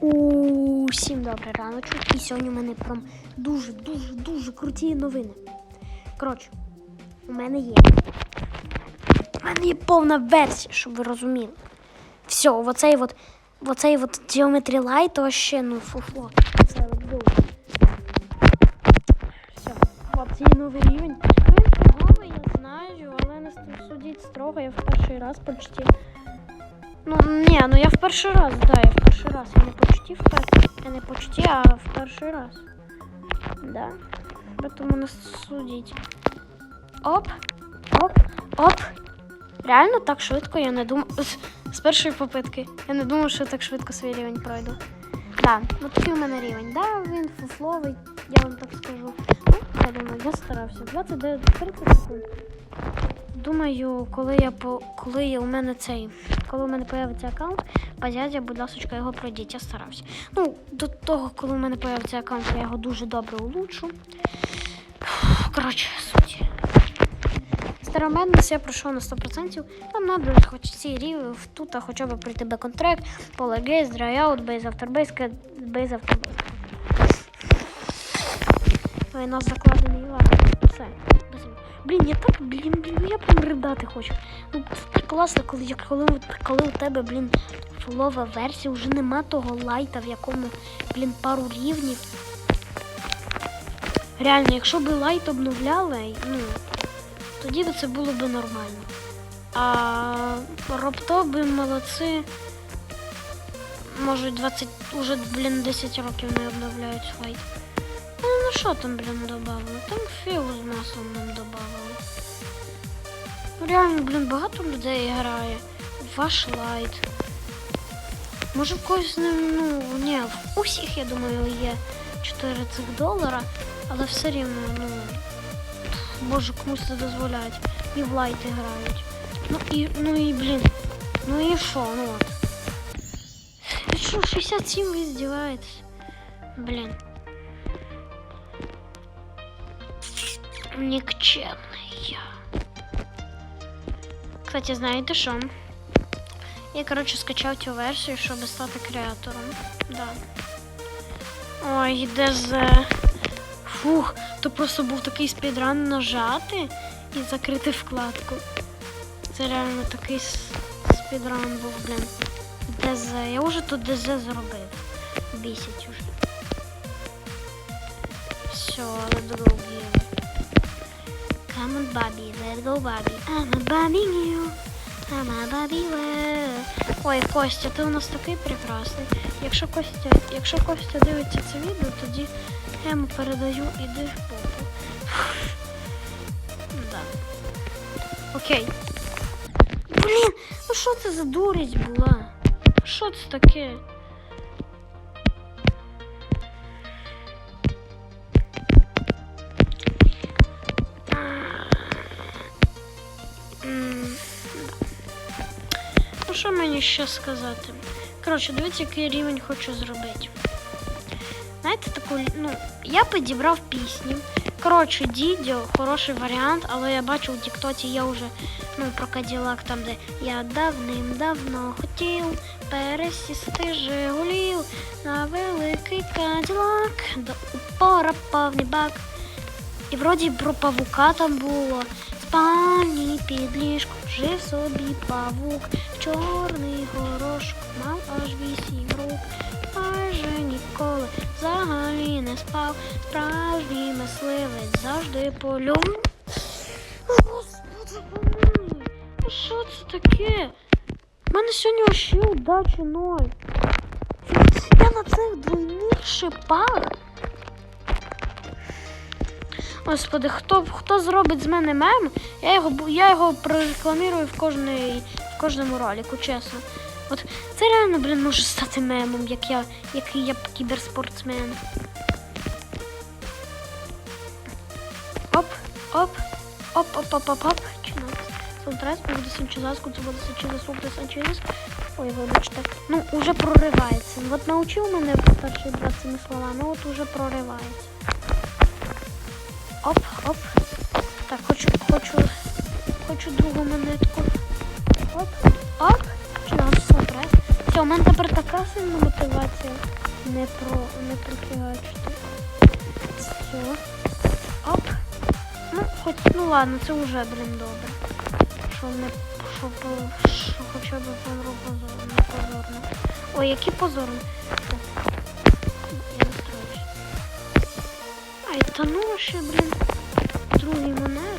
Усім добрий раночок. І сьогодні у мене прям дуже, дуже, дуже круті новини. Коротше, у мене є. У мене є повна версія, щоб ви розуміли. Все, оцей от, оцей от Geometry Light, то ще ну фуфло. Це от. Все, хлопці, новий рівень. Він фіговий, я знаю, але не судіть строго, я в перший раз почти. Ну, ні, ну я в перший раз, да, я в перший раз. Я не почти в перший. Я не почти, а в перший раз. Да. Поэтому нас судіть. Оп, оп, оп. Реально так швидко, я не думав. З, першої попитки. Я не думав, що я так швидко свій рівень пройду. Да, ну такий у мене рівень. Да, він фуфловий, я вам так скажу. Ну, я думаю, я старався. 29 30 секунд. Думаю, коли я по коли я, у мене цей, коли у мене появиться аккаунт, базязя, будь ласка, його пройдіть, я старався. Ну, до того, коли у мене появиться аккаунт, я його дуже добре улучшу. Коротше, суть. Староменність я пройшов на 100%. Там треба хоч ці рівні тут хоча б пройти беконтрек, полегейс, драйаут, бейз авторбейс, бейз авторбейс. Ой, нас закладений ладно. Все. Блін, я так, блін, блін, я прям ридати хочу. Ну, це класно, коли, як- коли, коли у тебе, блін, фулова версія, вже нема того лайта, в якому, блін, пару рівнів. Реально, якщо б лайт обновляли, ну, тоді б це було б нормально. А роптоби молодці. Може 20, уже, блін, 10 років не обновляють лайт. Ну, що там, блін, добавили? Там фігу з маслом нам добавили. Ну, Реально, блін, багато людей грає. Ваш лайт. Може в когось не, ну, ні, в усіх, я думаю, є 4 цих долара, але все рівно, ну, може комусь це дозволяють. І в лайти грають. Ну і, ну і, блін, ну і що, ну от. Що, 67 ви здіваєтесь? Блін. Нікчемний. Кстати, знаєте що? Я, коротше, скачав цю версію, щоб стати креатором. Да. Ой, ДЗ. Фух, то просто був такий спідран нажати і закрити вкладку. Це реально такий с- спідран був, блін. ДЗ. Я вже тут ДЗ зробив. Бісять уже. Все, go, give. Come on, Bobby, let's go, Bobby. I'm a Bobby new. I'm a Bobby well. Ой, Костя, ти у нас такий прекрасний. Якщо Костя, якщо Костя дивиться це відео, тоді я йому передаю іди в попу. Да. Окей. Блін, ну що це за дурість була? Що це таке? Що мені ще сказати? Коротше, дивіться, який рівень хочу зробити. Знаєте, таку, ну, я підібрав пісні. Коротше, Дідьо хороший варіант, але я бачу у Тіктоці є вже ну, про Каділак, там, де я давним-давно хотів пересісти Жигулів на великий Каділак, до упора повний бак. І вроді про павука там було. Спальні під ліжком жив собі павук, чорний горошок мав аж вісім рук. Майже ніколи взагалі не спав. Справжній мисливець завжди полюм. Господи, помилуй, ну що це таке? У мене сьогодні ще удачі ноль. Я на цих двойних шипах. Господи, хто, хто зробить з мене мем, я його, я його прорекламірую в, кожний, кожному ролику, чесно. От це реально, блін, може стати мемом, як я, який я кіберспортсмен. Оп, оп, оп, оп, оп, оп, оп. Чинок. Сонтрес, буде санчезаску, це буде санчезаску, санчезас. Ой, вибачте. Ну, уже проривається. От научив мене перші два цими словами, от уже проривається. Оп, оп. Так, хочу, хочу, хочу другу монетку. Оп, оп. Чи нам. Все, у мене тепер така сильна мотивація. Не про не профігачити. Все. Оп. Ну, хоч, ну ладно, це вже, блін, добре. Що не що, що хоча б помру позорно, позорно. Ой, які позорні. Я настроюсь. Ай, та ну ще, блін. Другі монетки.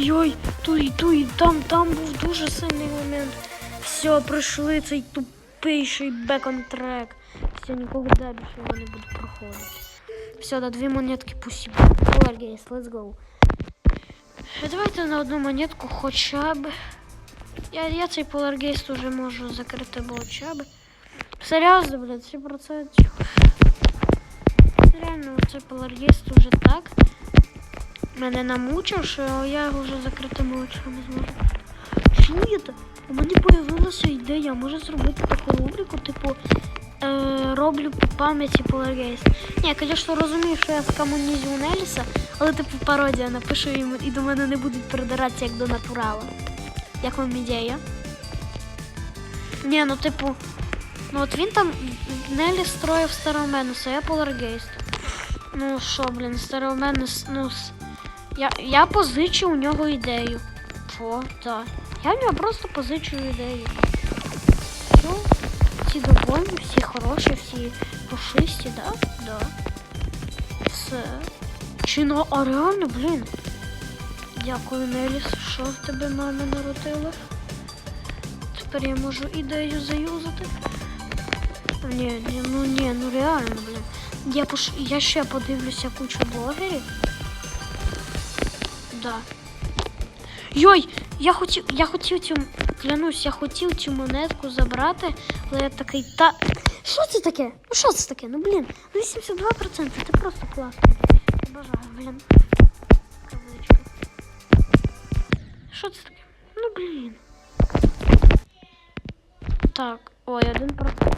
Ой, йой, туй, туй, там, там був дуже сильний момент. Все, пройшли цей тупейший бекон-трек. Все, ніколи більше його не буду проходити. Все, на дві монетки пусть. Поларгейс, let's go. Е, Давайте на одну монетку хоча б. Я, я цей поларгейст уже можу закрити, бо хоча б. Серйозно, блядь, 3%. Реально, цей поларгейст уже так. Мене намучив, що я його вже закритими очами зможу. Чуєте? У мене появилася ідея, може зробити таку рубрику, типу е, роблю по пам'яті поларгейст. Ні, я, звісно, розумію, що я скомунізю Неліса, але типу пародія напишу йому і до мене не будуть передиратися як до натурала. Як вам ідея? Ні, ну типу, ну от він там Нелі строїв Староменуса, я поларгейст. Ну що, блін, Староменус, ну. Я, я позичу у нього ідею. Фо, так. Я в нього просто позичу ідею. Все, всі довольні, всі хороші, всі пушисті, да? Да. Все. Чи ну, а реально, блін. Дякую, Неліс, що в тебе мама народила. Тепер я можу ідею заюзати. Ні, ні, ну ні, ну реально, блін. Я, пош... я ще подивлюся кучу блогерів. Да. Йой, я хотів, я хотів цю, клянусь, я хотів цю монетку забрати, але я такий, та... Що це таке? Ну що це таке? Ну блін, ну 82%, це просто класно. Бажаю, блін. Що це таке? Ну блін. Так, ой, один процент.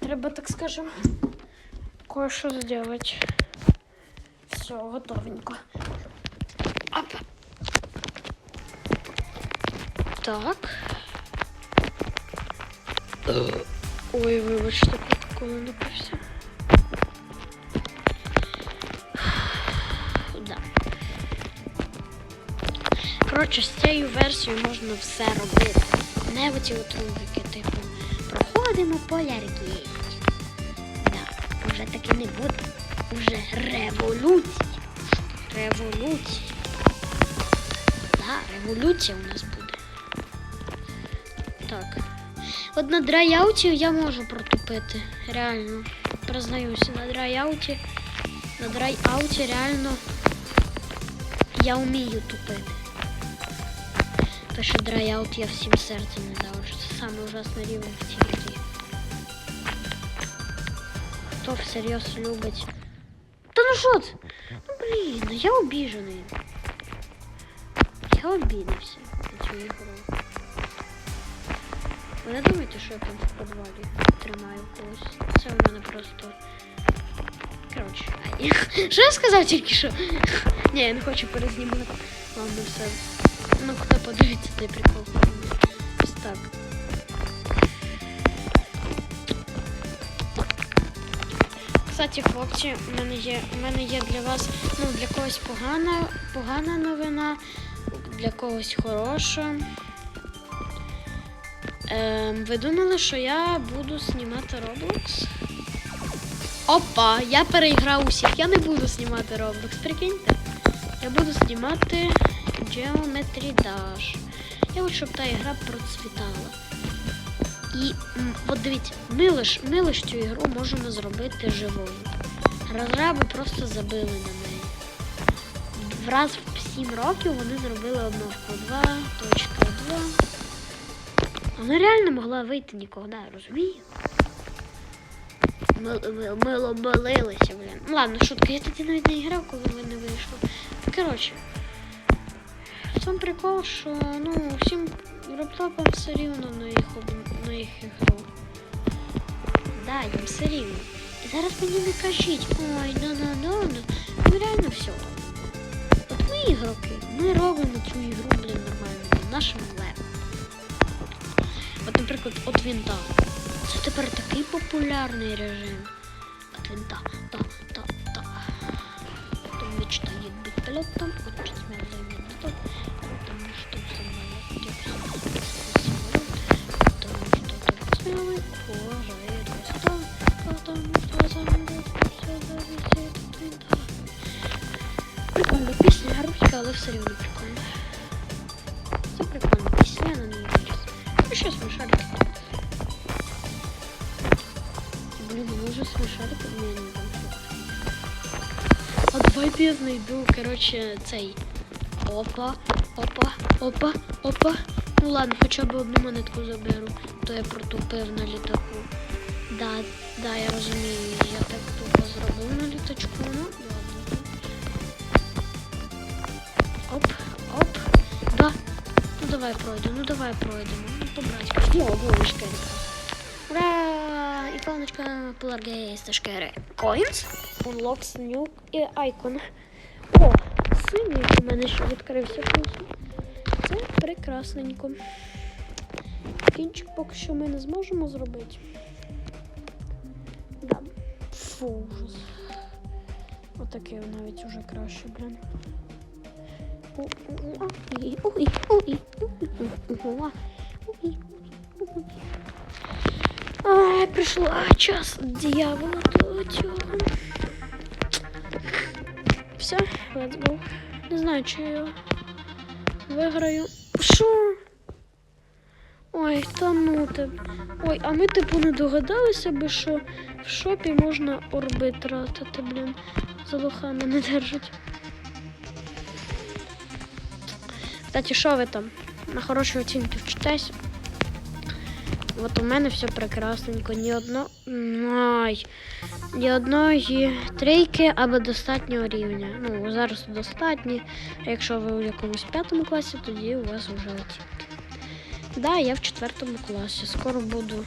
Треба, так скажем, кое-що сделать. Все, готовенько. Оп. Так. Ой, вибачте, протоколу не пився. Да. Коротше, з цією версією можна все робити. Не оці от рубрики, типу, проходимо полярки. Да, вже таки не буде. Уже революція. Революція. Да, революція у нас буде. Так. От на драйауті я можу протупити. Реально. Признаюся, на драйауті. На драйауті реально я вмію тупити. Що драйаут я всім серцем не дав. Це саме ужасний рівень в цій грі. Хто всерйоз любить. Та ну що це? Ну блін, ну я обіжений. Я обідався на цю ігру. Ви не думаєте, що я там в підвалі тримаю когось? Це у мене просто. Коротше, ай. Що я сказав тільки що? Ні, я не хочу перезнімати. Ладно, все. Ну, хто подивиться цей прикол. Ось так. Кстати, хлопці, у мене є, у мене є для вас, ну, для когось погана, погана новина, для когось хороша. Ем, ви думали, що я буду знімати Roblox? Опа, я переіграв усіх, я не буду знімати Roblox, прикиньте. Я буду знімати Geometry Dash. Я хочу, щоб та ігра процвітала. І от дивіться, ми лиш, ми лиш цю ігру можемо зробити живою. Розраби просто забили на неї. Враз в 7 років вони зробили обновку 2.2. Вона реально могла вийти ніколи, розумієте? Ми, ми, ми блін. Ну ладно, шутка, я тоді навіть не грав, коли ви не вийшли. Коротше. В тому прикол, що ну, всім рептопам все рівно на їх, на їх ігру. Да, їм все рівно. І зараз мені не кажіть, ой, ну ну ну ну ну реально все. От ми ігроки. Ми робимо цю ігру, блін, нормально, нашим левом. От, наприклад, от вінта. Це тепер такий популярний режим. От винта. Да, да, да. Кто мечтает быть пилотом, хочет смело летать, потому Прикольна пісня, грустка, але все рівно прикольно. Це прикольна пісня, на неї виріс. Ну що смішарики? Блін, ну може смішарики? Ні, ні, там. А давай я знайду, коротше, цей. Опа, опа, опа, опа. Ну ладно, хоча б одну монетку заберу, то я протупив на літаку. Да, да, я розумію, я так тупо зробив на літачку, ну ладно. Оп, оп, да. Ну давай пройдемо, ну давай пройдемо. Ну, побратька. О, вуличка. Ура! Іконочка Polargaze шкери. Coins. Unlocks new і icon. О, синій у мене ще відкрився плюс. Це прекрасненько. Кінчик поки що ми не зможемо зробити. Фу, ужас. Отаке навіть уже краще, блін. Ай, прийшла час дьявола до цього. Все, let's go. Не знаю, чи я виграю. Що? Ой, та ну тебе. Ой, а ми типу не догадалися би, що в шопі можна орби тратити, блін. Залуха мене держить. Кстати, що ви там? На хороші оцінки вчитесь? От у мене все прекрасненько. Ні одно. Ай. Ні одної трійки або достатнього рівня. Ну, зараз достатні. А якщо ви у якомусь п'ятому класі, тоді у вас вже оцінки. Да, я в четвертому класі. Скоро буду,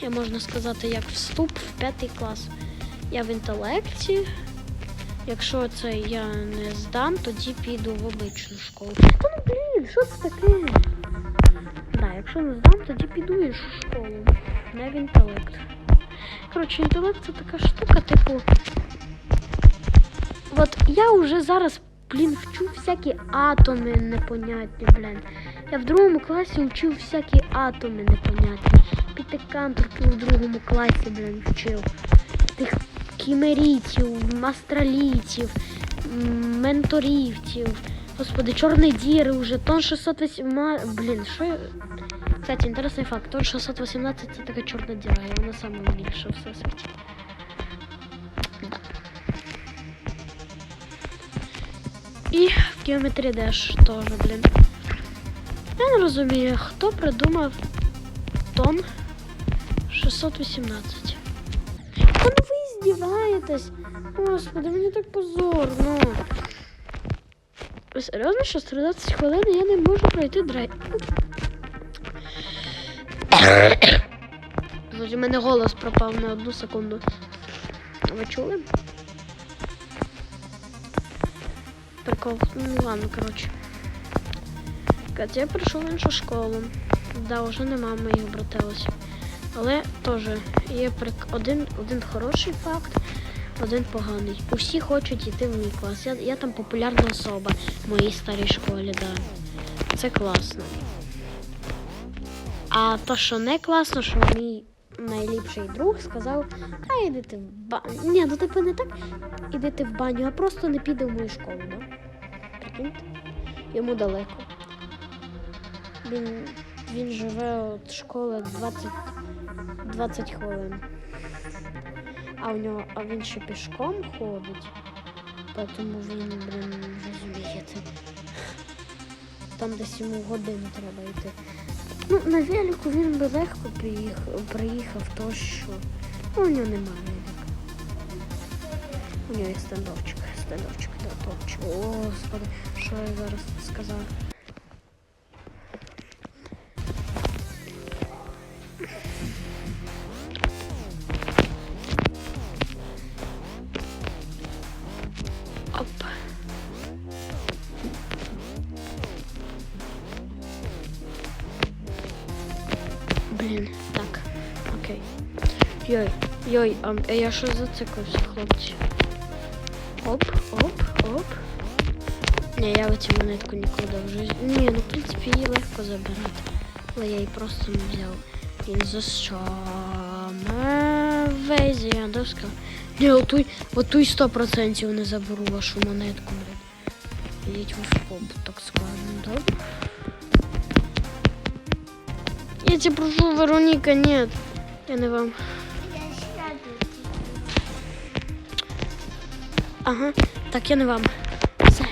я можна сказати, як вступ в п'ятий клас. Я в інтелекті. Якщо це я не здам, тоді піду в обичну школу. Та ну блін, що це таке? Да, якщо не здам, тоді піду в школу. Не в інтелект. Коротше, інтелект це така штука, типу. От я вже зараз, блін, вчу всякі атоми непонятні, блін. Я в другому класі вчив всякі атоми непонятні. Пітеканторки у другому класі, блін, вчив. Тих кімерітів, астралітів, м, менторівців. Господи, чорні діри уже. Тон 618. Блін, що я. Кстати, інтересний факт. Тон 618 це така чорна діра, і вона саме більша в всесвіті. Да. І в Geometry Dash теж, блін. Я не розумію, хто придумав тон 618. Та ну ви здіваєтесь. Господи, мені так позорно. Ви серйозно, що з 13 хвилин я не можу пройти драйв. У мене голос пропав на одну секунду. Ви чули? Прикол. Ну ладно, коротше. Катя, я прийшов в іншу школу. Да, вже нема моїх брателосів. Але теж є один, один хороший факт, один поганий. Усі хочуть йти в мій клас. Я, я там популярна особа в моїй старій школі, да. Це класно. А то, що не класно, що мій найліпший друг сказав, а йдете в баню. Ні, ну типу не так, ідете в баню, а просто не піде в мою школу, да? Прикиньте? Йому далеко. Він, він живе від школи 20, 20 хвилин. А у нього, а він ще пішком ходить. Тому він, блін, розумієте. Там десь йому годину треба йти. Ну, на велику він би легко приїхав, приїхав то що. Ну, у нього немає велика. У нього є стендовчик. Стендовчик, да, топчик. О, Господи, що я зараз сказав? Блін, так, окей. Йой, йой, а, а я що зациклився, хлопці? Оп, оп, оп. Ні, я оцю монетку нікуди вже. Ні, ну в принципі її легко забирати. Але я її просто не взяв. Він за що? Везія, доска. Ні, отуй, отуй 100% не заберу вашу монетку, блядь. Ви в поп, так скажемо, добре? Я тебя прошу, Вероника, нет. Я не вам. Ага, так я не вам. Все.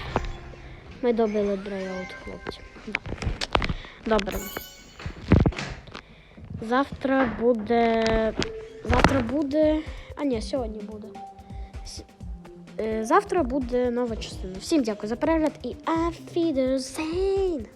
Ми добили драйаут, хлопці. Добре. Завтра буде. Завтра буде. А ні, сьогодні буде. Е, Завтра буде нова частина. Всім дякую за перегляд і Афідерзейн!